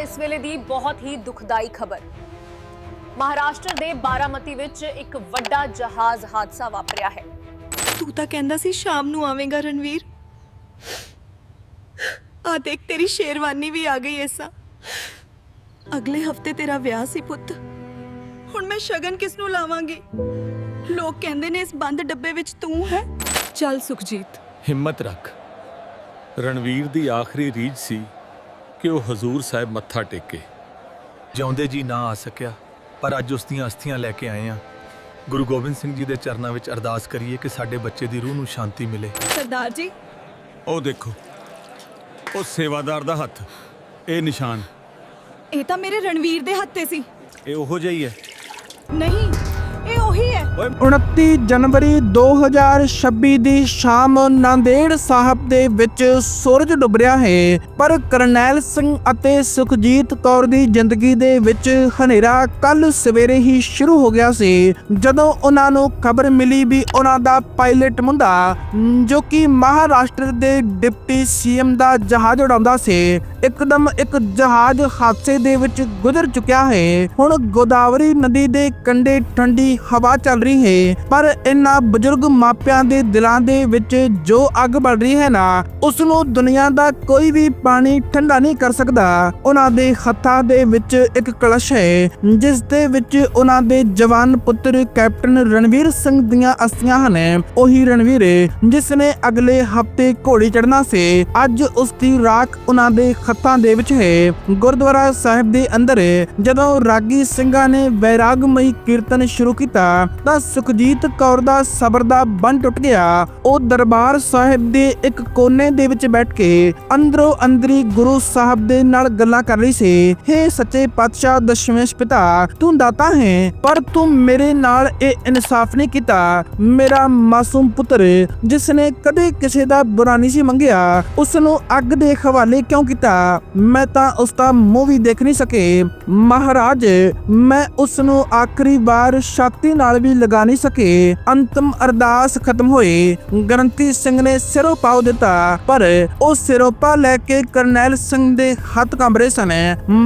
ਇਸ ਵੇਲੇ ਦੀ ਬਹੁਤ ਹੀ ਦੁਖਦਾਈ ਖਬਰ। ਮਹਾਰਾਸ਼ਟਰ ਦੇ ਬਾਰਾਮਤੀ ਵਿੱਚ ਇੱਕ ਵੱਡਾ ਜਹਾਜ਼ ਹਾਦਸਾ ਵਾਪਰਿਆ ਹੈ। ਤੂੰ ਤਾਂ ਕਹਿੰਦਾ ਸੀ ਸ਼ਾਮ ਨੂੰ ਆਵੇਂਗਾ ਰਣਵੀਰ। ਆ ਦੇਖ ਤੇਰੀ ਸ਼ੇਰਵਾਨੀ ਵੀ ਆ ਗਈ ਐਸਾ। ਅਗਲੇ ਹਫ਼ਤੇ ਤੇਰਾ ਵਿਆਹ ਸੀ ਪੁੱਤ। ਹੁਣ ਮੈਂ ਸ਼ਗਨ ਕਿਸ ਨੂੰ ਲਾਵਾਂਗੀ? ਲੋਕ ਕਹਿੰਦੇ ਨੇ ਇਸ ਬੰਦ ਡੱਬੇ ਵਿੱਚ ਤੂੰ ਹੈ। ਚੱਲ ਸੁਖਜੀਤ। ਹਿੰਮਤ ਰੱਖ। ਰਣਵੀਰ ਦੀ ਆਖਰੀ ਰੀਝ ਸੀ ਕਿ ਉਹ ਹਜ਼ੂਰ ਸਾਹਿਬ ਮੱਥਾ ਟੇਕੇ। ਜਿਉਂਦੇ ਜੀ ਨਾ ਆ ਸਕਿਆ ਪਰ ਅੱਜ ਉਸ ਦੀਆਂ ਅਸਥੀਆਂ ਲੈ ਕੇ ਆਏ ਆ ਗੁਰੂ ਗੋਬਿੰਦ ਸਿੰਘ ਜੀ ਦੇ ਚਰਨਾਂ ਵਿੱਚ ਅਰਦਾਸ ਕਰੀਏ ਕਿ ਸਾਡੇ ਬੱਚੇ ਦੀ ਰੂਹ ਨੂੰ ਸ਼ਾਂਤੀ ਮਿਲੇ। ਸਰਦਾਰ ਜੀ। ਉਹ ਦੇਖੋ ਉਹ ਸੇਵਾਦਾਰ ਦਾ ਹੱਥ ਇਹ ਨਿਸ਼ਾਨ। ਇਹ ਤਾਂ ਮੇਰੇ ਰਣਵੀਰ ਦੇ ਹੱਥੇ ਸੀ। ਇਹ ਉਹੋ ਜਿਹਾ ਹੀ ਹੈ। ਨਹੀਂ 29 ਜਨਵਰੀ 2026 ਦੀ ਸ਼ਾਮ ਨਾਂਦੇੜ ਸਾਹਿਬ ਦੇ ਵਿੱਚ ਸੂਰਜ ਡੁੱਬ ਰਿਹਾ ਹੈ, ਪਰ ਕਰਨੈਲ ਸਿੰਘ ਅਤੇ ਸੁਖਜੀਤ ਕੌਰ ਦੀ ਜ਼ਿੰਦਗੀ ਦੇ ਵਿੱਚ ਹਨੇਰਾ ਕੱਲ ਸਵੇਰੇ ਹੀ ਸ਼ੁਰੂ ਹੋ ਗਿਆ ਸੀ, ਜਦੋਂ ਉਹਨਾਂ ਨੂੰ ਖਬਰ ਮਿਲੀ ਵੀ ਉਹਨਾਂ ਦਾ ਪਾਇਲਟ ਮੁੰਡਾ, ਜੋ ਕਿ ਮਹਾਰਾਸ਼ਟਰ ਦੇ ਡਿਪਟੀ ਸੀਐਮ ਦਾ ਜਹਾਜ਼ ਉਡਾਉਂਦਾ ਸੀ, ਇੱਕਦਮ ਇੱਕ ਜਹਾਜ਼ ਹਾਦਸੇ ਦੇ ਵਿੱਚ ਗੁਜ਼ਰ ਚੁੱਕਿਆ ਹੈ। ਹੁਣ ਗੋਦਾਵਰੀ ਨਦੀ ਦੇ ਕੰਢੇ ਠੰਡੀ ਹਵਾ ਚੱਲ ਰਹੀ ਹੈ। ਪਰ ਇਹਨਾਂ ਬਜ਼ੁਰਗ ਮਾਪਿਆਂ ਦੇ ਦਿਲਾਂ ਦੇ ਵਿੱਚ ਜੋ ਅੱਗ ਬਲ ਰਹੀ ਹੈ ਨਾ ਉਸ ਨੂੰ ਦੁਨੀਆ ਦਾ ਕੋਈ ਵੀ ਪਾਣੀ ਠੰਡਾ ਨਹੀਂ ਕਰ ਸਕਦਾ। ਉਹਨਾਂ ਦੇ ਹੱਥਾਂ ਦੇ ਵਿੱਚ ਇੱਕ ਕਲਸ਼ ਹੈ, ਜਿਸ ਦੇ ਵਿੱਚ ਉਹਨਾਂ ਦੇ ਜਵਾਨ ਪੁੱਤਰ ਕੈਪਟਨ ਰਣਵੀਰ ਸਿੰਘ ਦੀਆਂ ਅਸਥੀਆਂ ਹਨ। ਉਹੀ ਰਣਵੀਰ ਜਿਸ ਨੇ ਅਗਲੇ ਹਫ਼ਤੇ ਘੋੜੀ ਚੜਨਾ ਸੀ। ਅੱਜ ਉਸ ਦੀ ਰਾਖ ਉਹਨਾਂ ਦੇ ਹੱਥਾਂ ਦੇ ਵਿੱਚ ਹੈ। ਗੁਰਦੁਆਰਾ ਸਾਹਿਬ ਦੇ ਅੰਦਰ ਜਦੋਂ ਰਾਗੀ ਸਿੰਘਾਂ ਨੇ ਵੈਰਾਗਮਈ ਕੀਰਤਨ ਸ਼ੁਰੂ ਕੀਤਾ ਤਾਂ ਸੁਖਜੀਤ ਕੌਰ ਦਾ ਸਬਰ ਦਾ ਬੰਨ ਟੁੱਟ ਗਿਆ। ਉਹ ਦਰਬਾਰ ਸਾਹਿਬ ਦੇ ਇੱਕ ਕੋਨੇ ਦੇ ਵਿੱਚ ਬੈਠ ਕੇ ਅੰਦਰੋਂ ਅੰਦਰੀ ਗੁਰੂ ਸਾਹਿਬ ਦੇ ਨਾਲ ਗੱਲਾਂ ਕਰ ਰਹੀ ਸੀ। ਹੇ ਸੱਚੇ ਪਾਤਸ਼ਾਹ, ਦਸ਼ਮੇਸ਼ ਪਿਤਾ, ਤੂੰ ਦਾਤਾ ਹੈ, ਪਰ ਤੂੰ ਮੇਰੇ ਨਾਲ ਇਹ ਇਨਸਾਫ ਨਹੀਂ ਕੀਤਾ। ਮੇਰਾ ਮਾਸੂਮ ਪੁੱਤਰ ਜਿਸ ਨੇ ਕਦੇ ਕਿਸੇ ਦਾ ਬੁਰਾ ਨਹੀਂ ਸੀ ਮੰਗਿਆ ਉਸ ਨੂੰ ਅੱਗ ਦੇ ਹਵਾਲੇ ਕਿਉਂ ਕੀਤਾ? ਮੈਂ ਤਾਂ ਉਸ ਦਾ ਮੂੰਹ ਵੀ ਦੇਖ ਨਹੀਂ ਸਕੇ। ਮਹਾਰਾਜ, ਮੈਂ ਉਸ ਨੂੰ ਆਖਰੀ ਵਾਰ ਛਾਤੀ ਨਾਲ ਵੀ ਲਗਾ ਨਹੀਂ ਸਕੇ। ਅੰਤਮ ਅਰਦਾਸ ਖਤਮ ਹੋਈ ਗਰੰਤੀ ਸਿੰਘ ਨੇ ਸਿਰੋਂ ਪਾਉ ਦਿੱਤਾ, ਪਰ ਉਹ ਸਿਰੋਪਾ ਲੈ ਕੇ ਕਰਨੈਲ ਸਿੰਘ ਦੇ ਹੱਥ ਕੰਬ ਰਹੇ ਸਨ।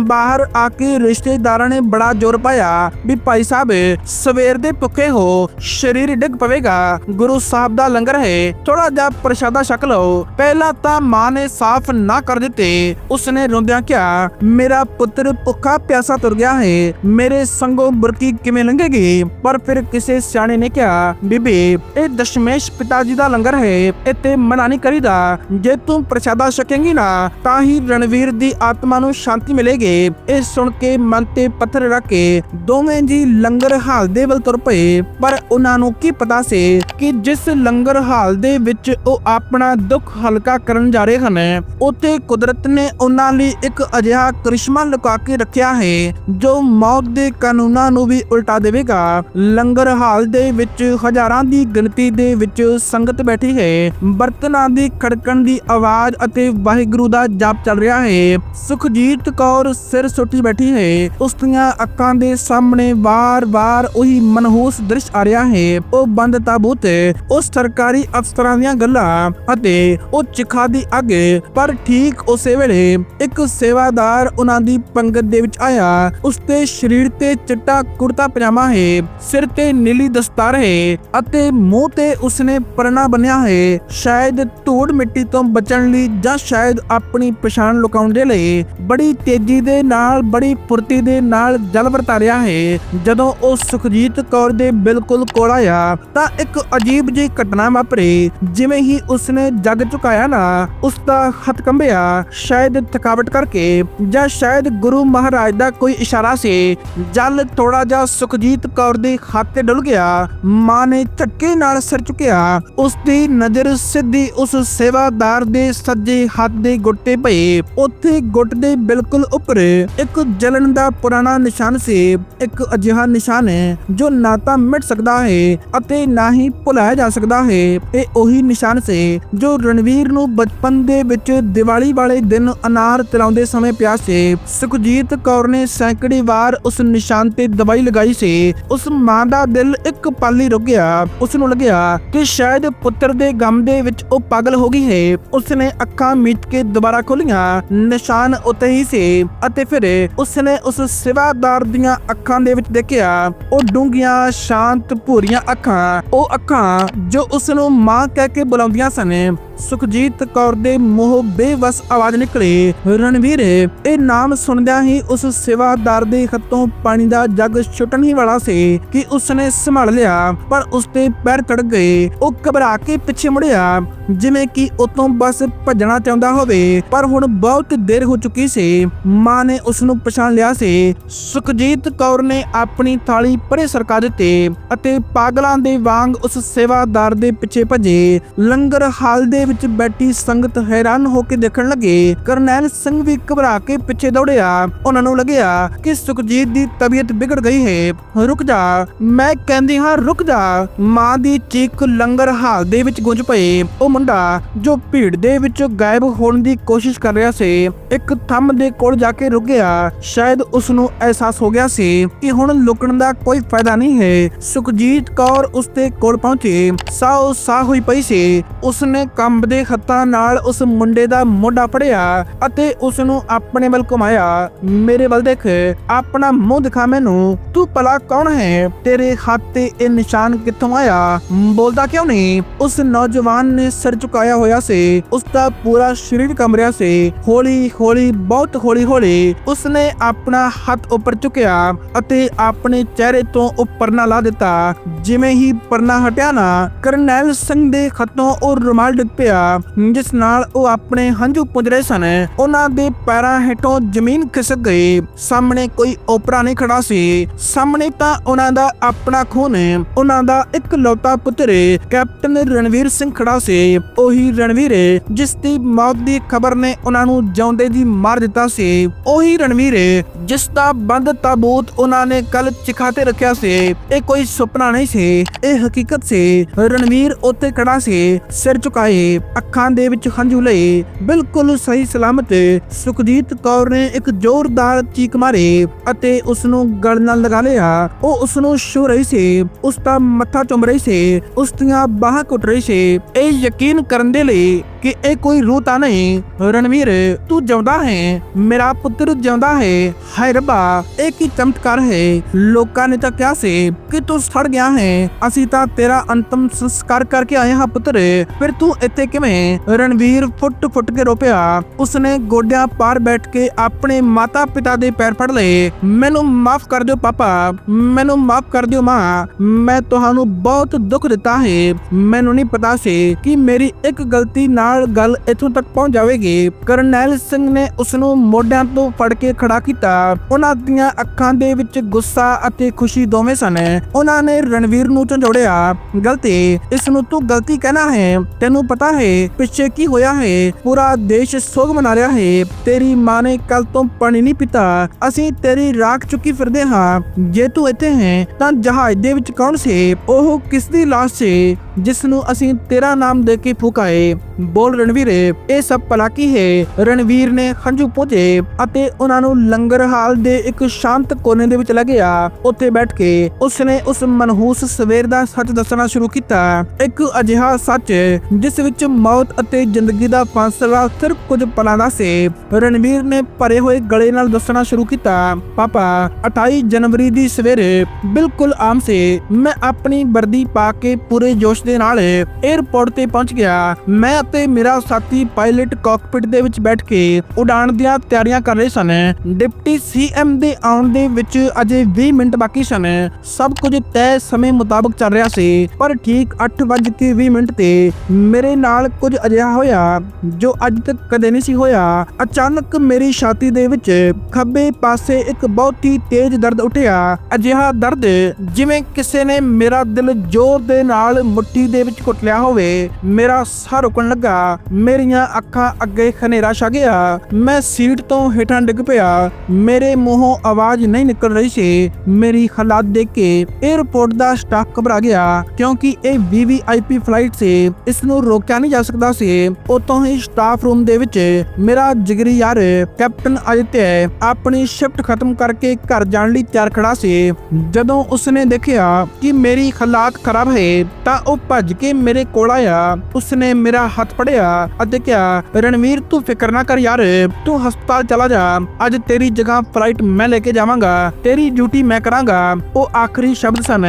ਬਾਹਰ ਆ ਕੇ ਰਿਸ਼ਤੇਦਾਰਾਂ ਨੇ ਬੜਾ ਜ਼ੋਰ ਪਾਇਆ ਵੀ ਭਾਈ ਸਾਹਿਬ, ਸਵੇਰ ਦੇ ਭੁੱਖੇ ਹੋ, ਸਰੀਰ ਡਿੱਗ ਪਵੇਗਾ। ਗੁਰੂ ਸਾਹਿਬ ਦਾ ਲੰਗਰ ਹੈ ਥੋੜਾ ਜਿਹਾ ਪ੍ਰਸ਼ਾਦਾ ਛਕ ਲਓ। ਪਹਿਲਾਂ ਤਾਂ ਮਾਂ ਨੇ ਸਾਫ਼ ਨਾ ਕਰ ਦਿੱਤੇ। ਉਸਨੇ ਰੋਂਦਿਆਂ ਕਿਹਾ, ਮੇਰਾ ਪੁੱਤਰ ਭੁੱਖਾ ਪਿਆਸਾ ਤੁਰ ਗਿਆ ਹੈ। ਮੇਰੇ ਸੰਗੋਂ ਬੁਰਕੀ ਕਿਵੇਂ ਲੰਘੇਗੀ? ਪਰ ਫਿਰ ਕਿਸੇ ਸਿਆਣੇ ਨੇ ਕਿਹਾ, ਬੀਬੀ, ਇਹ ਦਸ਼ਮੇਸ਼ ਪਿਤਾ ਜੀ ਦਾ ਲੰਗਰ ਹੈ, ਇੱਥੇ ਮਨਾ ਨਹੀਂ ਕਰੀਦਾ। ਜੇ ਤੂੰ ਪ੍ਰਸ਼ਾਦਾ ਛਕੇਂਗੀ ਨਾ, ਤਾਂ ਹੀ ਰਣਵੀਰ ਦੀ ਆਤਮਾ ਨੂੰ ਸ਼ਾਂਤੀ ਮਿਲੇਗੀ। ਇਹ ਸੁਣ ਕੇ ਮਨ ਤੇ ਪੱਥਰ ਰੱਖ ਕੇ ਦੋਵੇਂ ਜੀ ਲੰਗਰ ਹਾਲ ਦੇ ਵੱਲ ਤੁਰ ਪਏ। ਪਰ ਉਹਨਾਂ ਨੂੰ ਕੀ ਪਤਾ ਸੀ ਕਿ ਜਿਸ ਲੰਗਰ ਹਾਲ ਦੇ ਵਿੱਚ ਉਹ ਆਪਣਾ ਦੁੱਖ ਹਲਕਾ ਕਰਨ ਜਾ ਰਹੇ ਹਨ, ਉੱਥੇ ਕੁਦਰਤ ਨੇ ਉਹਨਾਂ ਲਈ ਇੱਕ ਅਜਿਹਾ ਕਰਿਸ਼ਮਾ ਲੁਕਾ ਕੇ ਰੱਖਿਆ ਹੈ, ਜੋ ਮੌਤ ਦੇ ਕਾਨੂੰਨਾਂ ਨੂੰ ਵੀ ਉਲਟਾ ਦੇਵੇਗਾ। ਲੰਗਰ ਹਾਲ ਦੇ ਵਿੱਚ ਹਜ਼ਾਰਾਂ ਦੀ ਗਿਣਤੀ ਦੇ ਵਿੱਚ ਸੰਗਤ ਬੈਠੀ ਹੈ। ਬਰਤਨਾਂ ਦੀ ਖੜਕਣ ਦੀ ਆਵਾਜ਼ ਅਤੇ ਵਾਹਿਗੁਰੂ ਦਾ ਜਾਪ ਚੱਲ ਰਿਹਾ ਹੈ। ਸੁਖਜੀਤ ਕੌਰ ਸਿਰ ਸੁੱਟੀ ਬੈਠੀ ਹੈ। ਉਸ ਦੀਆਂ ਅੱਖਾਂ ਦੇ ਸਾਹਮਣੇ ਵਾਰ-ਵਾਰ ਉਹੀ ਮਨਹੂਸ ਦ੍ਰਿਸ਼ ਆ ਰਿਹਾ ਹੈ। ਉਹ ਬੰਦ ਤਾਬੂਤ ਉਹ ਸਰਕਾਰੀ ਅਫਸਰਾਂ ਦੀਆਂ ਗੱਲਾਂ ਅਤੇ ਉਹ ਚਿਖਾ ਦੀ ਅੱਗ ਪਰ ਠੀਕ ਉਸੇ ਵੇਲੇ ਇੱਕ ਸੇਵਾਦਾਰ ਉਹਨਾਂ ਦੀ ਪੰਗਤ ਦੇ ਵਿੱਚ ਆਇਆ। ਉਸ ਤੇ ਸਰੀਰ ਤੇ ਚਿੱਟਾ ਕੁੜਤਾ ਪਜਾਮਾ ਹੈ। ਸਿਰ ਤੇ ਨੀਲੀ ਦਸਤਾਰ ਹੈ ਅਤੇ ਮੂੰਹ ਤੇ ਉਸਨੇ ਪਰਨਾ ਬੰਨਿਆ ਹੈ। ਸ਼ਾਇਦ ਧੂੜ ਮਿੱਟੀ ਤੋਂ ਬਚਣ ਲਈ ਜਾਂ ਸ਼ਾਇਦ ਆਪਣੀ ਪਛਾਣ ਲੁਕਾਉਣ ਦੇ ਲਈ ਬੜੀ ਤੇਜ਼ੀ ਦੇ ਨਾਲ, ਬੜੀ ਫੁਰਤੀ ਦੇ ਨਾਲ ਜਲ ਵਰਤਾ ਰਿਹਾ ਹੈ। ਜਦੋਂ ਉਹ ਸੁਖਜੀਤ ਕੌਰ ਦੇ ਬਿਲਕੁਲ ਕੋਲ ਆਇਆ, ਤਾਂ ਇੱਕ ਅਜੀਬ ਜਿਹੀ ਘਟਨਾ ਵਾਪਰੀ, ਜਿਵੇਂ ਹੀ ਉਸਨੇ ਜੱਗ ਝੁਕਾਇਆ ਨਾ, ਉਸ ਦਾ ਹੱਥ ਕੰਬਿਆ। ਸ਼ਾਇਦ ਥਕਾਵਟ ਕਰਕੇ ਜਾਂ ਸ਼ਾਇਦ ਗੁਰੂ ਮਹਾਰਾਜ ਦਾ ਕੋਈ ਇਸ਼ਾਰਾ ਸੀ। ਜਲ ਥੋੜਾ ਜਿਹਾ ਸੁਖਜੀਤ ਕੌਰ ਦੇ ਹੱਥ ਤੇ ਡੁੱਲ ਗਿਆ, ਮਾਂ ਨੇ ਝਟਕੇ ਨਾਲ ਸਿਰ ਝੁਕਿਆ ਉਸ ਦੀ ਨਜ਼ਰ ਸਿੱਧੀ ਉਸ ਸੇਵਾਦਾਰ ਦੇ ਸੱਜੇ ਹੱਥ ਦੇ ਗੁੱਟੇ ਪਏ ਉੱਥੇ ਗੁੱਟ ਦੇ ਬਿਲਕੁਲ ਉੱਪਰ ਇੱਕ ਜਲਨ ਦਾ ਪੁਰਾਣਾ ਨਿਸ਼ਾਨ ਸੀ। ਇੱਕ ਅਜਿਹਾ ਨਿਸ਼ਾਨ ਹੈ ਜੋ ਨਾ ਤਾਂ ਮਿਟ ਸਕਦਾ ਹੈ ਅਤੇ ਨਾ ਹੀ ਭੁਲਾਇਆ ਜਾ ਸਕਦਾ ਹੈ। ਇਹ ਉਹੀ ਨਿਸ਼ਾਨ ਸੀ ਜੋ ਰਣਵੀਰ ਨੂੰ ਬਚਪਨ ਦੇ ਵਿੱਚ ਦੀਵਾਲੀ ਵਾਲੇ ਦਿਨ ਅਨਾਰ ਤਿਲਾਉਂਦੇ ਸਮੇਂ ਪਿਆ ਸੀ। ਸੁਖਜੀਤ ਕੌਰ ਨੇ ਸੈਂਕੜੀ ਵਾਰ ਉਸ ਨਿਸ਼ਾਨ ਤੇ ਦਵਾਈ ਲਗਾਈ ਸੀ। ਉਸ ਮਾਂ ਦਾ ਦਿਲ ਦਿਲ ਇੱਕ ਪਲ ਲਈ ਰੁਕ ਗਿਆ ਉਸ ਨੂੰ ਲੱਗਿਆ ਕਿ ਸ਼ਾਇਦ ਪੁੱਤਰ ਦੇ ਗਮ ਦੇ ਵਿੱਚ ਉਹ ਪਾਗਲ ਹੋ ਗਈ ਹੈ। ਉਸਨੇ ਅੱਖਾਂ ਮੀਚ ਕੇ ਦੁਬਾਰਾ ਖੋਲੀਆਂ। ਨਿਸ਼ਾਨ ਉੱਤੇ ਹੀ ਸੀ ਅਤੇ ਫਿਰ ਉਸਨੇ ਉਸ ਸਿਵਾਦਾਰ ਦੀਆਂ ਅੱਖਾਂ ਦੇ ਵਿੱਚ ਦੇਖਿਆ। ਉਹ ਡੂੰਘੀਆਂ, ਸ਼ਾਂਤ, ਭੂਰੀਆਂ ਅੱਖਾਂ। ਉਹ ਅੱਖਾਂ ਜੋ ਉਸ ਨੂੰ ਮਾਂ ਕਹਿ ਕੇ ਬੁਲਾਉਂਦੀਆਂ ਸਨ। ਸੁਖਜੀਤ ਕੌਰ ਦੇ ਮੂੰਹੋਂ ਬੇਵਸ ਆਵਾਜ਼ ਨਿਕਲੇ, ਰਣਵੀਰ, ਇਹ ਨਾਮ ਸੁਣਦਿਆਂ ਹੀ ਉਸ ਸੇਵਾਦਾਰ ਦੇ ਹੱਥੋਂ ਪਾਣੀ ਦਾ ਜੱਗ ਛੁੱਟਣ ਹੀ ਵਾਲਾ ਸੀ ਕਿ ਉਸਨੇ ਸੰਭਾਲ ਲਿਆ, ਪਰ ਉਸਤੇ ਪੈਰ ਚੜ ਗਏ। ਉਹ ਘਬਰਾ ਕੇ ਪਿੱਛੇ ਮੁੜਿਆ, ਜਿਵੇਂ ਕਿ ਉਤੋਂ ਬਸ ਭੱਜਣਾ ਚਾਹੁੰਦਾ ਹੋਵੇ, ਪਰ ਹੁਣ ਬਹੁਤ ਦੇਰ ਹੋ ਚੁੱਕੀ ਸੀ। ਮਾਂ ਨੇ ਉਸ ਨੂੰ ਪਛਾਣ ਲਿਆ ਸੀ। ਸੁਖਜੀਤ ਕੌਰ ਨੇ ਆਪਣੀ ਥਾਲੀ ਪਰੇ ਸਰਕਾ ਦਿੱਤੀ ਅਤੇ ਪਾਗਲਾਂ ਦੇ ਵਾਂਗ ਉਸ ਸੇਵਾਦਾਰ ਦੇ ਪਿੱਛੇ ਭਜੇ। ਲੰਗਰ ਹਾਲ ਦੇ ਵਿੱਚ ਬੈਠੀ ਸੰਗਤ ਹੈਰਾਨ ਹੋ ਕੇ ਦੇਖਣ ਲੱਗੇ। ਕਰਨੈਲ ਸਿੰਘ ਵੀ ਘਬਰਾ ਕੇ ਪਿੱਛੇ ਦੌੜਿਆ। ਉਹਨਾਂ ਨੂੰ ਲੱਗਿਆ ਕਿ ਸੁਖਜੀਤ ਦੀ ਤਬੀਅਤ ਵਿਗੜ ਗਈ ਹੈ। ਰੁਕ ਜਾ, ਮੈਂ ਕਹਿੰਦੀ ਹਾਂ, ਰੁਕ ਜਾ। ਮਾਂ ਦੀ ਚੀਖ ਲੰਗਰ ਹਾਲ ਦੇ ਵਿੱਚ ਗੂੰਜ ਪਈ। ਉਹ ਮੁੰਡਾ, ਜੋ ਭੀੜ ਦੇ ਵਿੱਚੋਂ ਗਾਇਬ ਹੋਣ ਦੀ ਕੋਸ਼ਿਸ਼ ਕਰ ਰਿਹਾ ਸੀ, ਇੱਕ ਥੰਮ ਦੇ ਕੋਲ ਜਾ ਕੇ ਰੁਕ ਗਿਆ। ਸ਼ਾਇਦ ਉਸ ਨੂੰ ਅਹਿਸਾਸ ਹੋ ਗਿਆ ਸੀ ਕਿ ਹੁਣ ਲੁਕਣ ਦਾ ਕੋਈ ਫਾਇਦਾ ਨਹੀਂ ਹੈ। ਸੁਖਜੀਤ ਕੌਰ ਉਸ ਦੇ ਕੋਲ ਪਹੁੰਚੀ। ਸਾਹ ਸਾਹ ਹੋਈ ਪਈ ਸੀ। ਉਸਨੇ ਕੰਬਦੇ ਹੱਥਾਂ ਨਾਲ ਉਸ ਮੁੰਡੇ ਦਾ ਮੋਢਾ ਫੜਿਆ ਅਤੇ ਉਸ ਨੂੰ ਆਪਣੇ ਵੱਲ ਘੁਮਾਇਆ। ਮੇਰੇ ਵੱਲ ਦੇਖ, ਆਪਣਾ ਮੂੰਹ ਦਿਖਾ ਮੈਨੂੰ। ਤੂੰ ਭਲਾ ਕੌਣ ਹੈ? ਤੇਰੇ ਹੱਥ ਤੇ ਇਹ ਨਿਸ਼ਾਨ ਕਿੱਥੋਂ ਆਇਆ? ਬੋਲਦਾ ਕਿਉਂ ਨਹੀਂ? ਉਸ ਨੌਜਵਾਨ ਨੇ ਸਿਰ ਝੁਕਾਇਆ ਹੋਇਆ ਸੀ। ਉਸ ਦਾ ਪੂਰਾ ਸਰੀਰ ਕੰਬ ਰਿਹਾ ਸੀ। ਹੌਲੀ ਹੌਲੀ ਬਹੁਤ ਹੌਲੀ ਹੌਲੀ ਉਸਨੇ ਆਪਣਾ ਹੱਥ ਉੱਪਰ ਚੁੱਕਿਆ ਅਤੇ ਆਪਣੇ ਚਿਹਰੇ ਤੋਂ ਉਹ ਪਰਨਾ ਲਾ ਦਿੱਤਾ। ਜਿਵੇਂ ਹੀ ਪਰਨਾ ਹਟਿਆ ਨਾ, ਕਰਨੈਲ ਸਿੰਘ ਦੇ ਹੱਥੋਂ ਉਹ ਰੁਮਾਲ ਡਿੱਗ ਪਿਆ, ਜਿਸ ਨਾਲ ਉਹ ਆਪਣੇ ਹੰਝੂ ਪੁੰਜ ਰਹੇ ਸਨ। ਉਹਨਾਂ ਦੇ ਪੈਰਾਂ ਹੇਠੋਂ ਜ਼ਮੀਨ ਖਿਸਕ ਗਈ। ਸਾਹਮਣੇ ਕੋਈ ਓਪਰਾ ਨਹੀਂ ਖੜਾ ਸੀ। ਸਾਹਮਣੇ ਤਾਂ ਉਹਨਾਂ ਦਾ ਆਪਣਾ ਖੂਨ, ਉਹਨਾਂ ਦਾ ਇੱਕ ਲੌਤਾ ਪੁੱਤਰ, ਕੈਪਟਨ ਰਣਵੀਰ ਸਿੰਘ ਖੜਾ ਸੀ। ਉਹੀ ਰਣਵੀਰ, ਜਿਸ ਦੀ ਮੌਤ ਦੀ ਖਬਰ ਨੇ ਉਹਨਾਂ ਨੂੰ ਜਿਉਂਦੇ ਦੀ ਮਾਰ ਦਿੱਤਾ ਸੀ। ਉਹੀ ਰਣਵੀਰ, ਜਿਸ ਦਾ ਬੰਦ ਤਾਬੂਤ ਉਹਨਾਂ ਨੇ ਕੱਲ ਚਿਖਾ ਤੇ ਰੱਖਿਆ ਸੀ। ਇਹ ਕੋਈ ਸੁਪਨਾ ਨਹੀਂ ਸੀ। ਇਹ ਹਕੀਕਤ ਸੀ। ਰਣਵੀਰ ਉੱਤੇ ਖੜਾ ਸੀ। ਸਿਰ ਝੁਕਾਏ। ਅੱਖਾਂ ਦੇ ਵਿੱਚ ਹੰਝੂ ਲਏ। ਬਿਲਕੁਲ ਸਹੀ ਸਲਾਮਤ ਸੁਖਜੀਤ ਕੌਰ ਨੇ ਇੱਕ ਜ਼ੋਰਦਾਰ ਚੀਕ ਮਾਰੀ ਅਤੇ ਉਸ ਨੂੰ ਗਲ ਨਾਲ ਲਗਾ ਲਿਆ। ਉਹ ਉਸ ਨੂੰ ਛੂ ਰਹੀ ਸੀ, ਉਸ ਦਾ ਮੱਥਾ ਚੁੰਮ ਰਹੀ ਸੀ, ਉਸ ਦੀਆਂ ਬਾਹਾਂ ਘੁੱਟ ਰਹੀ ਸੀ। ਇਹ ਯਕੀਨ ਕਰਨ ਦੇ ਲਈ ਕਿ ਇਹ ਕੋਈ ਰੂਹ ਤਾਂ ਨਹੀਂ। ਰਣਵੀਰ, ਤੂੰ ਜਿਉਂਦਾ ਹੈ, ਮੇਰਾ ਪੁੱਤਰ ਜਿਉਂਦਾ ਹੈ। ਹਾਏ ਰੱਬਾ, ਇਹ ਕੀ ਚਮਤਕਾਰ ਹੈ। ਲੋਕਾਂ ਨੇ ਤਾਂ ਕਿਹਾ ਸੀ ਕਿ ਤੂੰ ਸੜ ਗਿਆ ਹੈ। ਅਸੀਂ ਤਾਂ ਤੇਰਾ ਅੰਤਮ ਸੰਸਕਾਰ ਕਰਕੇ ਆਏ ਹਾਂ ਪੁੱਤਰ। ਫਿਰ ਤੂੰ ਇੱਥੇ ਕਿਵੇਂ ਰਣਵੀਰ ਫੁੱਟ ਫੁੱਟ ਕੇ ਰੋਪਿਆ, ਉਸਨੇ ਗੋਡਿਆਂ ਪਾਰ ਬੈਠ ਕੇ ਆਪਣੇ ਮਾਤਾ ਪਿਤਾ ਦੇ ਪੈਰ ਫੜ ਲਏ। ਮੈਨੂੰ ਮਾਫ ਕਰ ਦਿਓ ਪਾਪਾ, ਮੈਨੂੰ ਮਾਫ ਕਰ ਦਿਓ ਮਾਂ, ਮੈਂ ਤੁਹਾਨੂੰ ਬਹੁਤ ਦੁੱਖ ਦਿੱਤਾ ਹੈ। ਮੈਨੂੰ ਨਹੀਂ ਪਤਾ ਸੀ ਕਿ ਮੇਰੀ ਇੱਕ ਗਲਤੀ ਨਾਲ ਗੱਲ ਇੱਥੋਂ ਤੱਕ ਪਹੁੰਚ ਜਾਵੇਗੀ। ਕਰਨੈਲ ਸਿੰਘ ਨੇ ਉਸ ਨੂੰ ਮੋਢਿਆਂ ਤੋਂ ਫੜ ਕੇ ਖੜਾ ਕੀਤਾ। ਉਹਨਾਂ ਦੀਆਂ ਅੱਖਾਂ ਦੇ ਵਿੱਚ ਗੁੱਸਾ ਅਤੇ ਖੁਸ਼ੀ ਦੋਵੇਂ ਸਨ। ਉਹਨਾਂ ਨੇ ਰਣਵੀਰ ਨੂੰ ਝੰਜੋੜਿਆ, ਗਲਤੀ, ਇਸ ਨੂੰ ਤੂੰ ਗਲਤੀ ਕਹਿਣਾ ਹੈ, ਤੈਨੂੰ ਪਤਾ ਹੈ ਪਿੱਛੇ ਕੀ ਹੋਇਆ ਹੈ ਪੂਰਾ ਦੇਸ਼ ਸੋਗ ਮਨਾ ਰਿਹਾ ਹੈ ਤੇਰੀ ਮਾਂ ਨੇ ਕੱਲ ਤੋਂ ਪਾਣੀ ਨਹੀਂ ਪੀਤਾ ਅਸੀਂ ਤੇਰੀ ਰਾਖ ਚੁੱਕੀ ਫਿਰਦੇ ਹਾਂ ਜੇ ਤੂੰ ਇੱਥੇ ਹੈ ਤਾਂ ਜਹਾਜ਼ ਦੇ ਵਿੱਚ ਕੌਣ ਸੀ ਉਹ ਕਿਸ ਦੀ ਲਾਸ਼ ਸੀ ਜਿਸ ਨੂੰ ਅਸੀਂ ਤੇਰਾ ਨਾਮ ਦੇ ਕੇ ਫੁਕਾਏ ਬੋਲ ਰਣਵੀਰ ਇਹ ਸਭ ਭਲਾ ਹੈ ਰਣਵੀਰ ਨੇ ਹੰਝੂ ਪੋਝੇ ਅਤੇ ਉਹਨਾਂ ਨੂੰ ਲੰਗਰ ਹਾਲ ਦੇ ਇੱਕ ਸ਼ਾਂਤ ਕੋਨੇ ਦੇ ਵਿੱਚ ਲੱਗਿਆ ਉੱਥੇ ਬੈਠ ਕੇ ਉਸਨੇ ਉਸ ਮਨਹੂਸ ਸਵੇਰ ਦਾ ਸੱਚ ਦੱਸਣਾ ਸ਼ੁਰੂ ਕੀਤਾ ਇੱਕ ਅਜਿਹਾ ਸੱਚ ਜਿਸ ਵਿੱਚ ਮੌਤ ਅਤੇ ਜ਼ਿੰਦਗੀ ਦਾ ਫਾਸਲਾ ਸਿਰਫ ਕੁਝ ਪਲਾਂ ਦਾ ਸੀ। ਰਣਵੀਰ ਨੇ ਭਰੇ ਹੋਏ ਗਲੇ ਨਾਲ ਦੱਸਣਾ ਸ਼ੁਰੂ ਕੀਤਾ, ਪਾਪਾ 28 ਜਨਵਰੀ ਦੀ ਸਵੇਰੇ ਬਿਲਕੁਲ ਆਮ ਸੀ। ਮੈਂ ਆਪਣੀ ਵਰਦੀ ਪਾ ਕੇ ਪੂਰੇ ਜੋਸ਼ ਦੇ ਨਾਲ 에ਅਰਪੋਰਟ ਤੇ ਪਹੁੰਚ ਗਿਆ। ਮੈਂ ਅਤੇ ਮੇਰਾ ਸਾਥੀ ਪਾਇਲਟ ਕਾਕਪਿਟ ਦੇ ਵਿੱਚ ਬੈਠ ਕੇ ਉਡਾਣ ਦੀਆਂ ਤਿਆਰੀਆਂ ਕਰ ਰਹੇ ਸਨ। ਡਿਪਟੀ ਸੀਐਮ ਦੇ ਆਉਣ ਦੇ ਵਿੱਚ ਅਜੇ 20 ਮਿੰਟ ਬਾਕੀ ਸਨ। ਸਭ ਕੁਝ ਤੈਅ ਸਮੇਂ ਮੁਤਾਬਕ ਚੱਲ ਰਿਹਾ ਸੀ, ਪਰ ਠੀਕ 8:20 ਮਿੰਟ ਤੇ ਮੇਰੇ ਨਾਲ ਕੁਝ ਅਜਿਹਾ ਹੋਇਆ ਜੋ ਅੱਜ ਤੱਕ ਕਦੇ ਨਹੀਂ ਸੀ ਹੋਇਆ। ਅਚਾਨਕ ਮੇਰੀ ਛਾਤੀ ਦੇ ਵਿੱਚ ਖੱਬੇ ਪਾਸੇ ਇੱਕ ਬਹੁਤ ਹੀ ਤੇਜ਼ ਦਰਦ ਉੱਠਿਆ। ਅਜਿਹਾ ਦਰਦ ਜਿਵੇਂ ਕਿਸੇ ਨੇ ਮੇਰਾ ਦਿਲ ਜ਼ੋਰ ਦੇ ਨਾਲ ਮੁੱਠੀ ਦੇ ਵਿੱਚ ਘੁੱਟ ਲਿਆ ਹੋਵੇ, ਮੇਰਾ ਸਾਹ ਰੁਕਣ ਲੱਗਾ। ਮੇਰੀਆਂ ਅੱਖਾਂ ਅੱਗੇ ਹਨੇਰਾ ਛਾ ਗਿਆ। ਮੈਂ ਸੀਟ ਤੋਂ ਹੇਠਾਂ ਡਿੱਗ ਪਿਆ। ਮੇਰੇ ਮੂੰਹੋਂ ਆਵਾਜ਼ ਨਹੀਂ ਨਿਕਲ ਰਹੀ ਸੀ। ਮੇਰੀ ਹਾਲਾਤ ਦੇਖ ਕੇ 에ਅਰਪੋਰਟ ਦਾ ਸਟਾਫ ਘਬਰਾ ਗਿਆ ਕਿਉਂਕਿ ਇਹ ਵੀਵੀਆਈਪੀ ਫਲਾਈਟ ਸੀ। ਇਸ ਨੂੰ ਰੋਕਿਆ ਰੁਕਿਆ ਨਹੀਂ ਜਾ ਸਕਦਾ ਸੀ। ਉਤੋਂ ਹੀ ਸਟਾਫ ਰੂਮ ਦੇ ਵਿੱਚ ਮੇਰਾ ਜਿਗਰੀ ਯਾਰ ਕੈਪਟਨ ਅਜਿਤਿਆ ਆਪਣੀ ਸ਼ਿਫਟ ਖਤਮ ਕਰਕੇ ਘਰ ਜਾਣ ਲਈ ਤਿਆਰ ਖੜਾ ਸੀ। ਜਦੋਂ ਉਸਨੇ ਦੇਖਿਆ ਕਿ ਮੇਰੀ ਹਾਲਾਤ ਖਰਾਬ ਹੈ, ਤਾਂ ਉਹ ਭੱਜ ਕੇ ਮੇਰੇ ਕੋਲ ਆਇਆ। ਉਸਨੇ ਮੇਰਾ ਹੱਥ ਫੜਿਆ ਅਤੇ ਕਿਹਾ, ਰਣਵੀਰ, ਤੂੰ ਫਿਕਰ ਨਾ ਕਰ ਯਾਰ, ਤੂੰ ਹਸਪਤਾਲ ਚਲਾ ਜਾ। ਅੱਜ ਤੇਰੀ ਜਗ੍ਹਾ ਫਲਾਈਟ ਮੈਂ ਲੈ ਕੇ ਜਾਵਾਂਗਾ, ਤੇਰੀ ਡਿਊਟੀ ਮੈਂ ਕਰਾਂਗਾ। ਉਹ ਆਖਰੀ ਸ਼ਬਦ ਸਨ।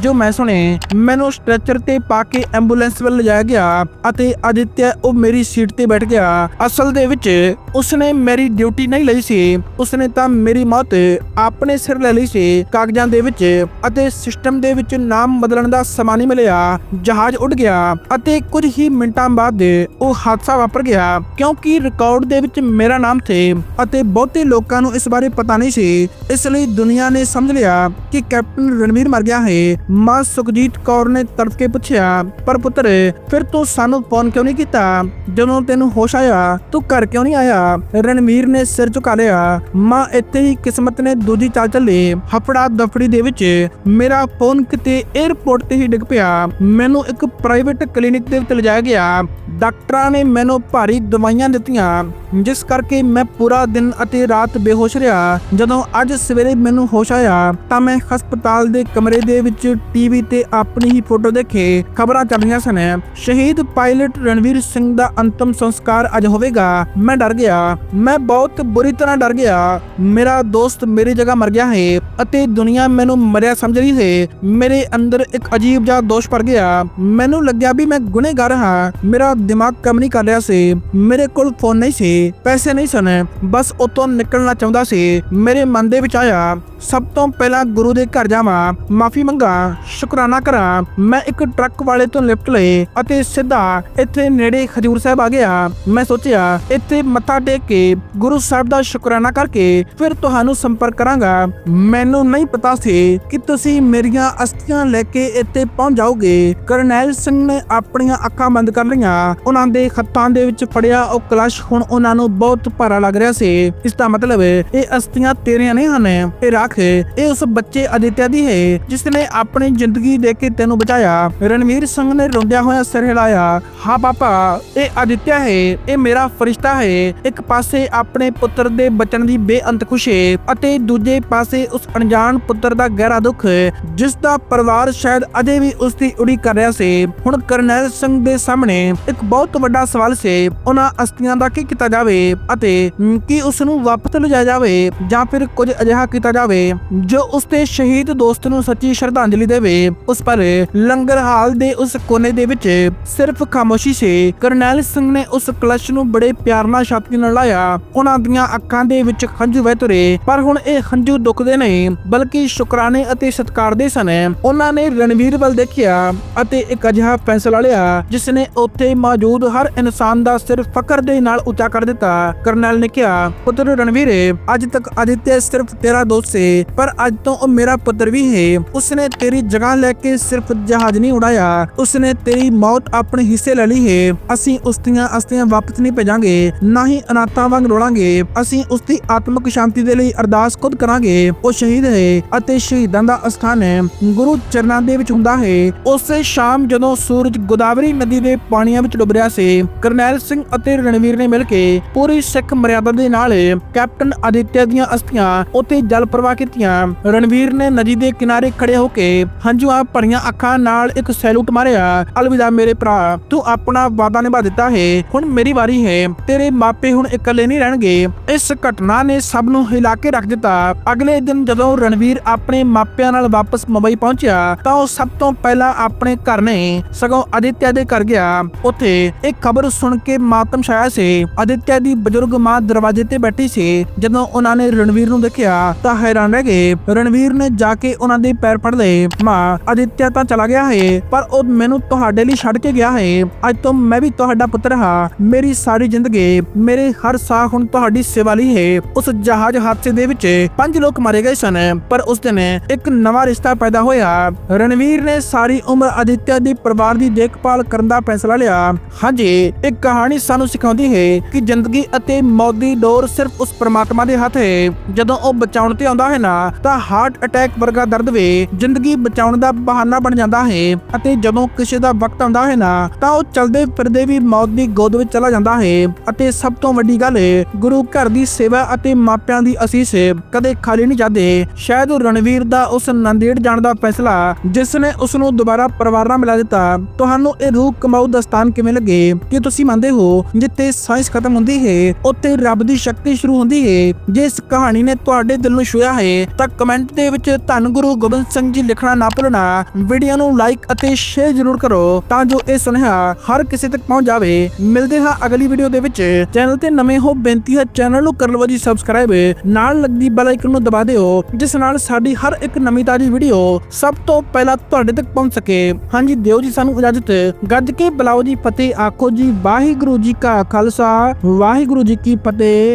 ਜੋ ਮੈਂ ਸੁਣੇ ਮੈਨੂੰ ਸਟ੍ਰੈਚਰ ਤੇ ਪਾ ਕੇ ਐਂਬੂਲੈਂਸ ਵੱਲ ਲਿਜਾਇਆ ਗਿਆ ਅਤੇ ਅਦਿੱਤਿਆ ਉਹ ਮੇਰੀ ਸੀਟ ਤੇ ਬੈਠ ਗਿਆ। ਅਸਲ ਦੇ ਵਿੱਚ ਉਸਨੇ ਮੇਰੀ ਡਿਊਟੀ ਨਹੀਂ ਲਈ ਸੀ। ਉਸਨੇ ਤਾਂ ਮੇਰੀ ਮੌਤ ਆਪਣੇ ਸਿਰ ਲੈ ਲਈ ਸੀ। ਕਾਗਜ਼ਾਂ ਦੇ ਵਿੱਚ ਅਤੇ ਸਿਸਟਮ ਦੇ ਵਿੱਚ ਨਾਮ ਬਦਲਣ ਦਾ ਸਮਾਂ ਨਹੀਂ ਮਿਲਿਆ। ਜਹਾਜ਼ ਉੱਡ ਗਿਆ ਅਤੇ ਕੁਝ ਹੀ ਮਿੰਟਾਂ ਬਾਅਦ ਉਹ ਹਾਦਸਾ ਵਾਪਰ ਗਿਆ। ਕਿਉਂਕਿ ਰਿਕਾਰਡ ਦੇ ਵਿੱਚ ਮੇਰਾ ਨਾਮ ਸੀ ਅਤੇ ਬਹੁਤੇ ਲੋਕਾਂ ਨੂੰ ਇਸ ਬਾਰੇ ਪਤਾ ਨਹੀਂ ਸੀ। ਇਸ ਲਈ ਦੁਨੀਆ ਨੇ ਸਮਝ ਲਿਆ ਕਿ ਕੈਪਟਨ ਰਣਵੀਰ ਮਰ ਗਿਆ ਹੈ। ਮਾਂ ਸੁਖਜੀਤ ਕੌਰ ਨੇ ਤੜਫ ਕੇ ਪੁੱਛਿਆ, ਪਰ ਪੁੱਤਰ, ਫਿਰ ਤੂੰ ਸਾਨੂੰ ਫੋਨ ਕਿਉਂ ਨਹੀਂ ਕੀਤਾ? ਜਦੋਂ ਤੈਨੂੰ ਹੋਸ਼ ਆਇਆ, ਤੂੰ ਘਰ ਕਿਉਂ ਨਹੀਂ ਆਇਆ? ਰਣਵੀਰ ਨੇ ਸਿਰ ਝੁਕਾ ਲਿਆ। ਮਾਂ ਇੱਥੇ ਹੀ ਕਿਸਮਤ ਨੇ ਦੂਜੀ ਚਾਲ ਚੱਲੀ। ਹਫੜਾ ਦਫੜੀ ਦੇ ਵਿੱਚ ਮੇਰਾ ਫੋਨ ਕਿਤੇ 에ਅਰਪੋਰਟ ਤੇ ਹੀ ਡਿੱਗ ਪਿਆ। ਮੈਨੂੰ ਇੱਕ ਪ੍ਰਾਈਵੇਟ ਕਲੀਨਿਕ ਦੇ ਵਿੱਚ ਲਿਜਾਇਆ ਗਿਆ। ਡਾਕਟਰਾਂ ਨੇ ਮੈਨੂੰ ਭਾਰੀ ਦਵਾਈਆਂ ਦਿੱਤੀਆਂ। ਜਿਸ ਕਰਕੇ ਮੈਂ ਪੂਰਾ ਦਿਨ ਅਤੇ ਰਾਤ ਬੇਹੋਸ਼ ਰਿਹਾ। ਜਦੋਂ ਅੱਜ ਸਵੇਰੇ ਮੈਨੂੰ ਹੋਸ਼ ਆਇਆ, ਤਾਂ ਮੈਂ ਹਸਪਤਾਲ ਦੇ ਕਮਰੇ ਦੇ ਵਿੱਚ ਟੀਵੀ ਤੇ ਆਪਣੀ ਹੀ ਫੋਟੋ ਦੇਖੇ ਖਬਰਾਂ ਚੱਲ ਰਹੀਆਂ ਸਨ। ਸ਼ਹੀਦ ਪਾਇਲਟ ਰਣਵੀਰ ਸਿੰਘ ਦਾ ਅੰਤਮ ਸੰਸਕਾਰ ਅੱਜ ਹੋਵੇਗਾ। ਮੈਂ ਡਰ ਗਿਆ। ਮੈਂ ਬਹੁਤ ਬੁਰੀ ਤਰ੍ਹਾਂ ਡਰ ਗਿਆ। ਮੇਰਾ ਦੋਸਤ ਮੇਰੀ ਜਗ੍ਹਾ ਮਰ ਗਿਆ ਹੈ ਅਤੇ ਦੁਨੀਆ ਮੈਨੂੰ ਮਰਿਆ ਸਮਝ ਰਹੀ ਹੈ। ਮੇਰੇ ਅੰਦਰ ਇੱਕ ਅਜੀਬ ਜਿਹਾ ਦੋਸ਼ ਪੜ ਗਿਆ। ਮੈਨੂੰ ਲੱਗਿਆ ਵੀ ਮੈਂ ਗੁਨੇਗਾਰ ਹਾਂ। ਮੇਰਾ ਦਿਮਾਗ ਕੰਮ ਨਹੀਂ ਕਰ ਰਿਹਾ ਸੀ। ਮੇਰੇ ਕੋਲ ਫੋਨ ਨਹੀਂ ਸੀ। ਪੈਸੇ ਨਹੀਂ ਸਨ। ਬਸ ਉਤੋਂ ਨਿਕਲਣਾ ਚਾਹੁੰਦਾ ਸੀ। ਮੇਰੇ ਮਨ ਦੇ ਵਿੱਚ ਆਇਆ, ਸਭ ਤੋਂ ਪਹਿਲਾਂ ਗੁਰੂ ਦੇ ਘਰ ਜਾਵਾਂ। ਮਾਫੀ ਮੰਗਾ। ਸ਼ੁਕਰਾਨਾ ਕਰਾਂ, ਮੈਂ ਇੱਕ ਟਰੱਕ ਵਾਲੇ ਤੋਂ ਲਿਫਟ ਲਈ ਅਤੇ ਸਿੱਧਾ ਇੱਥੇ ਨੇੜੇ ਖਜੂਰ ਸਾਹਿਬ ਆ ਗਿਆ। ਮੈਂ ਸੋਚਿਆ, ਇੱਥੇ ਮੱਥਾ ਟੇਕ ਕੇ ਗੁਰੂ ਸਾਹਿਬ ਦਾ ਸ਼ੁਕਰਾਨਾ ਕਰਕੇ ਫਿਰ ਤੁਹਾਨੂੰ ਸੰਪਰਕ ਕਰਾਂਗਾ। ਮੈਨੂੰ ਨਹੀਂ ਪਤਾ ਸੀ ਕਿ ਤੁਸੀਂ ਮੇਰੀਆਂ ਅਸਥੀਆਂ ਲੈ ਕੇ ਇੱਥੇ ਪਹੁੰਚ ਜਾਓਗੇ। ਕਰਨੈਲ ਸਿੰਘ ਨੇ ਆਪਣੀਆਂ ਅੱਖਾਂ ਬੰਦ ਕਰ ਲਈਆਂ। ਉਹਨਾਂ ਦੇ ਹੱਥਾਂ ਦੇ ਵਿੱਚ ਫੜਿਆ ਉਹ ਕਲਸ਼ ਹੁਣ ਉਹਨਾਂ ਨੂੰ ਬਹੁਤ ਭਾਰਾ ਲੱਗ ਰਿਹਾ ਸੀ। ਇਸ ਦਾ ਮਤਲਬ ਇਹ ਅਸਥੀਆਂ ਤੇਰੀਆਂ ਨਹੀਂ ਹਨ। ਇਹ ਰੱਖ, ਇਹ ਉਸ ਬੱਚੇ ਅਦਿੱਤਿਆ ਦੀ ਹੈ ਜਿਸ ਨੇ ਆਪਣੀ ਜ਼ਿੰਦਗੀ ਦੇ ਕੇ ਤੈਨੂੰ ਬਚਾਇਆ। ਰਣਵੀਰ ਸਿੰਘ ਨੇ ਰੋਂਦਿਆਂ ਹੋਇਆ ਸਿਰ ਹਿਲਾਇਆ। ਹਾਂ ਪਾਪਾ, ਇਹ ਅਦਿੱਤਿਆ ਹੈ, ਇਹ ਮੇਰਾ ਫਰਿਸ਼ਤਾ ਹੈ। ਇੱਕ ਪਾਸੇ ਆਪਣੇ ਪੁੱਤਰ ਦੇ ਬਚਨ ਦੀ ਬੇਅੰਤ ਖੁਸ਼ੀ ਅਤੇ ਦੂਜੇ ਪਾਸੇ ਉਸ ਅਣਜਾਣ ਪੁੱਤਰ ਦਾ ਗਹਿਰਾ ਦੁੱਖ, ਜਿਸ ਦਾ ਪਰਿਵਾਰ ਸ਼ਾਇਦ ਅਜੇ ਵੀ ਉਸ ਦੀ ਉਡੀਕ ਕਰ ਰਿਹਾ ਸੀ। ਹੁਣ ਕਰਨੈਲ ਸਿੰਘ ਦੇ ਸਾਹਮਣੇ ਇੱਕ ਬਹੁਤ ਵੱਡਾ ਸਵਾਲ ਸੀ, ਉਹਨਾਂ ਅਸਤੀਆਂ ਦਾ ਕੀ ਕੀਤਾ ਜਾਵੇ ਅਤੇ ਕੀ ਉਸ ਨੂੰ ਵਾਪਸ ਲਿਜਾਇਆ ਜਾਵੇ ਜਾਂ ਫਿਰ ਕੁਝ ਅਜਿਹਾ ਕੀਤਾ ਜਾਵੇ, ਜੋ ਉਸ ਦੇ ਸ਼ਹੀਦ ਦੋਸਤ ਨੂੰ ਸੱਚੀ ਸ਼ਰਧਾਂਜਲੀ ਦੇਵੇ ਉਸ ਪਰ ਲੰਗਰ ਹਾਲ ਦੇ ਉਸ ਕੋਨੇ ਦੇ ਵਿੱਚ ਸਿਰਫ ਖਾਮੋਸ਼ੀ ਸੀ। ਕਰਨੈਲ ਸਿੰਘ ਨੇ ਉਸ ਕਲਸ਼ ਨੂੰ ਬੜੇ ਪਿਆਰ ਨਾਲ ਛਾਤੀ ਨਾਲ ਲਾਇਆ। ਉਹਨਾਂ ਦੀਆਂ ਅੱਖਾਂ ਦੇ ਵਿੱਚ ਹੰਝੂ ਵਹਿ ਤੁਰੇ। ਪਰ ਹੁਣ ਇਹ ਹੰਝੂ ਦੁਖਦੇ ਨਹੀਂ, ਬਲਕਿ ਸ਼ੁਕਰਾਨੇ ਅਤੇ ਸਤਿਕਾਰ ਦੇ ਸਨ। ਉਹਨਾਂ ਨੇ ਰਣਵੀਰ ਵੱਲ ਦੇਖਿਆ ਅਤੇ ਇੱਕ ਅਜਿਹਾ ਫੈਸਲਾ ਲਿਆ, ਜਿਸ ਨੇ ਉੱਥੇ ਮੌਜੂਦ ਹਰ ਇਨਸਾਨ ਦਾ ਸਿਰ ਫਕਰ ਦੇ ਨਾਲ ਉੱਚਾ ਕਰ ਦਿੱਤਾ। ਕਰਨੈਲ ਨੇ ਕਿਹਾ, ਪੁੱਤਰ ਰਣਵੀਰ, ਅੱਜ ਤੱਕ ਅਦਿੱਤਿਆ ਸਿਰਫ ਤੇਰਾ ਦੋਸਤ ਸੀ ਪਰ ਅੱਜ ਤੋਂ ਉਹ ਮੇਰਾ ਪੁੱਤਰ ਵੀ ਹੈ। ਉਸਨੇ ਤੇਰੀ ਜਗ੍ਹਾ ਲੈ ਕੇ ਸਿਰਫ ਜਹਾਜ਼ ਨਹੀਂ ਉਡਾਇਆ, ਉਸਨੇ ਤੇਰੀ ਮੌਤ ਆਪਣੇ ਹਿੱਸੇ ਲੈ ਲਈ ਹੈ। ਅਸੀਂ ਉਸ ਦੀਆਂ ਅਸਤੀਆਂ ਵਾਪਸ ਨਹੀਂ ਭੇਜਾਂਗੇ, ਨਾ ਹੀ ਅਨਾਥਾਂ ਵਾਂਗ ਰੋਲਾਂਗੇ। ਅਸੀਂ ਉਸ ਦੀ ਆਤਮਿਕ ਸ਼ਾਂਤੀ ਦੇ ਲਈ ਅਰਦਾਸ ਖੁਦ ਕਰਾਂਗੇ। ਉਹ ਸ਼ਹੀਦ ਹੈ ਅਤੇ ਸ਼ਹੀਦਾਂ ਦਾ ਅਸਥਾਨ ਹੈ। ਗੁਰੂ ਚਰਨਾਂ ਦੇ ਵਿੱਚ ਹੁੰਦਾ ਹੈ। ਉਸੇ ਸ਼ਾਮ ਜਦੋਂ ਸੂਰਜ ਗੋਦਾਵਰੀ ਨਦੀ ਦੇ ਪਾਣੀਆਂ ਵਿੱਚ ਡੁੱਬ ਰਿਹਾ ਸੀ, ਕਰਨੈਲ ਸਿੰਘ ਅਤੇ ਰਣਵੀਰ ਨੇ ਮਿਲ ਕੇ ਪੂਰੀ ਸਿੱਖ ਮਰਿਆਦਾ ਦੇ ਨਾਲ ਕੈਪਟਨ ਅਦਿੱਤਿਆ ਦੀਆਂ ਅਸਥੀਆਂ ਉੱਤੇ ਜਲ ਪ੍ਰਵਾਹ ਕੀਤੀਆਂ। ਰਣਵੀਰ ਨੇ ਨਦੀ ਦੇ ਕਿਨਾਰੇ ਖੜੇ ਹੋ ਕੇ ਹੰਝੂਆਂ ਭਰੀਆਂ ਅੱਖਾਂ ਨਾਲ ਇੱਕ ਸੈਲੂਟ ਮਾਰਿਆ, ਅਲਵਿਦਾ ਮੇਰੇ ਭਰਾ, ਤੂੰ ਆਪਣਾ ਵਾਅਦਾ ਨਿਭਾ ਦਿੱਤਾ ਹੈ। ਹੁਣ ਮੇਰੀ ਵਾਰੀ ਹੈ। ਤੇਰੇ ਮਾਪੇ ਹੁਣ ਇਕੱਲੇ ਨਹੀਂ ਰਹਿਣਗੇ। ਇਸ ਘਟਨਾ ਨੇ ਸਭ ਨੂੰ ਹਿਲਾ ਕੇ ਰੱਖ ਦਿੱਤਾ। ਅਗਲੇ ਦਿਨ ਜਦੋਂ ਰਣਵੀਰ ਆਪਣੇ ਮਾਪਿਆਂ ਨਾਲ ਵਾਪਸ ਮੁੰਬਈ ਪਹੁੰਚਿਆ, ਤਾਂ ਉਹ ਸਭ ਤੋਂ ਪਹਿਲਾਂ ਆਪਣੇ ਘਰ ਨੇ ਸਗੋਂ ਅਦਿੱਤਿਆ ਦੇ ਘਰ ਗਿਆ। ਉੱਥੇ ਇੱਕ ਖਬਰ ਸੁਣ ਕੇ ਮਾਤਮ ਛਾਇਆ ਸੀ। ਅਦਿੱਤਿਆ ਦੀ ਬਜ਼ੁਰਗ ਮਾਂ ਦਰਵਾਜ਼ੇ ਤੇ ਬੈਠੀ ਸੀ। ਜਦੋਂ ਉਹਨਾਂ ਨੇ ਰਣਵੀਰ ਨੂੰ ਦੇਖਿਆ, ਤਾਂ ਹੈਰਾਨ ਰਹਿ ਗਏ। ਰਣਵੀਰ ਨੇ ਜਾ ਕੇ ਉਹਨਾਂ ਦੇ ਪੈਰ ਫੜ ਲਏ। ਮਾਂ, ਅਦਿੱਤਿਆ ਤਾਂ ਚਲਾ ਗਿਆ ਹੈ, ਪਰ ਉਹ ਮੈਨੂੰ ਤੁਹਾਡੇ ਲਈ ਛੱਡ ਕੇ ਗਿਆ ਹੈ। ਅੱਜ ਤੋਂ ਮੈਂ ਵੀ ਤੁਹਾਡਾ ਪੁੱਤਰ ਹਾਂ। ਮੇਰੀ ਸਾਰੀ ਜ਼ਿੰਦਗੀ, ਮੇਰੇ ਹਰ ਸਾਹ ਹੁਣ ਤੁਹਾਡੀ ਸੇਵਾ ਲਈ ਹੈ। ਉਸ ਜਹਾਜ਼ ਹਾਦਸੇ ਦੇ ਵਿੱਚ ਪੰਜ ਲੋਕ ਮਾਰੇ ਗਏ ਸਨ, ਪਰ ਉਸ ਦਿਨ ਇੱਕ ਨਵਾਂ ਰਿਸ਼ਤਾ ਪੈਦਾ ਹੋਇਆ। ਰਣਵੀਰ ਨੇ ਸਾਰੀ ਉਮਰ ਅਦਿੱਤਿਆ ਦੀ ਪਰਿਵਾਰ ਦੀ ਦੇਖਭਾਲ ਕਰਨ ਦਾ ਫੈਸਲਾ ਲਿਆ। ਹਾਂਜੀ, ਇੱਕ ਕਹਾਣੀ ਸਾਨੂੰ ਸਿਖਾਉਂਦੀ ਹੈ ਕਿ ਜ਼ਿੰਦਗੀ ਅਤੇ ਮੌਤ ਦੀ ਡੋਰ ਸਿਰਫ ਉਸ ਪਰਮਾਤਮਾ ਦੇ ਹੱਥ ਹੈ। ਜਦੋਂ ਉਹ ਬਚਾਉਣ ਤੇ ਆਉਂਦਾ ਹੈ ਨਾ, ਤਾਂ ਹਾਰਟ ਅਟੈਕ ਵਰਗਾ ਦਰਦ ਵੇ। ਜ਼ਿੰਦਗੀ ਬਚਾਉਣ ਦਾ ਬਹਾਨਾ ਬਣ ਜਾਂਦਾ ਹੈ ਅਤੇ ਜਦੋਂ ਕਿਸੇ ਦਾ ਵਕਤ ਆਉਂਦਾ ਹੈ ਨਾ, ਤਾਂ ਉਹ ਚਲਦੇ ਫਿਰਦੇ ਵੀ ਮੌਤ ਦੀ ਗੋਦ ਵਿੱਚ ਚਲਾ ਜਾਂਦਾ ਹੈ। ਅਤੇ ਸਭ ਤੋਂ ਵੱਡੀ ਗੱਲ ਹੈ ਗੁਰੂ ਘਰ ਦੀ ਸੇਵਾ ਅਤੇ ਮਾਪਿਆਂ ਦੀ ਅਸੀਸ ਕਦੇ ਖਾਲੀ ਨਹੀਂ ਜਾਂਦੇ। ਸ਼ਾਇਦ ਰਣਵੀਰ ਦਾ ਉਸ ਨੰਦੇੜ ਜਾਣ ਦਾ ਫੈਸਲਾ, ਜਿਸ ਨੇ ਉਸ ਨੂੰ ਦੁਬਾਰਾ ਪਰਿਵਾਰ ਨਾਲ ਮਿਲਾ ਦਿੱਤਾ। ਤੁਹਾਨੂੰ ਇਹ ਰੂਹ ਕਮਾਊ ਦਸਤਾਨ ਕਿਵੇਂ ਲੱਗੇ? ਕਿ ਤੁਸੀਂ ਮੰਨਦੇ ਹੋ, ਜਿੱਥੇ ਸਾਇੰਸ ਖਤਮ ਹੁੰਦੀ ਹੈ, ਉੱਥੇ ਰੱਬ ਦੀ ਸ਼ਕਤੀ ਸ਼ੁਰੂ ਹੁੰਦੀ ਹੈ? ਜੇ ਇਸ ਕਹਾਣੀ ਨੇ ਤੁਹਾਡੇ ਦਿਲ ਨੂੰ ਛੂਇਆ ਹੈ, ਤਾਂ ਕਮੈਂਟ ਦੇ ਵਿੱਚ ਧੰਨ ਗੁਰੂ ਗੋਬਿੰਦ ਸਿੰਘ ਜੀ ਲਿਖਣਾ ਨਾ ਭੁੱਲਣਾ ਵੀਡੀਓ ਨੂੰ ਲਾਈਕ ਅਤੇ ਸ਼ੇਅਰ ਜ਼ਰੂਰ ਕਰੋ ਤਾਂ ਜੋ ਇਹ ਸੁਨੇਹਾ ਹਰ ਕਿਸੇ ਤੱਕ ਪਹੁੰਚ ਜਾਵੇ। ਮਿਲਦੇ ਹਾਂ ਅਗਲੀ ਵੀਡੀਓ ਦੇ ਵਿੱਚ। ਚੈਨਲ ਤੇ ਨਵੇਂ ਹੋ ਬੇਨਤੀ ਹੈ ਚੈਨਲ ਨੂੰ ਕਰ ਲਵੋ ਜੀ ਸਬਸਕ੍ਰਾਈਬ ਨਾਲ ਲੱਗਦੀ ਬੈਲ ਆਈਕਨ ਨੂੰ ਦਬਾ ਦਿਓ, ਜਿਸ ਨਾਲ ਸਾਡੀ ਹਰ ਇੱਕ ਨਵੀਂ ਤਾਜ਼ੀ ਵੀਡੀਓ ਸਭ ਤੋਂ ਪਹਿਲਾਂ ਤੁਹਾਡੇ ਤੱਕ ਪਹੁੰਚ ਸਕੇ। ਹਾਂਜੀ, ਦਿਓ ਜੀ ਸਾਨੂੰ ਇਜਾਜ਼ਤ। ਗੱਜ ਕੇ ਬੁਲਾਓ ਜੀ, ਫਤਿਹ ਆਖੋ ਜੀ, ਵਾਹਿਗੁਰੂ ਜੀ ਕਾ ਖਾਲਸਾ, ਵਾਹਿਗੁਰੂ ਜੀ ਕੀ ਫਤਿਹ।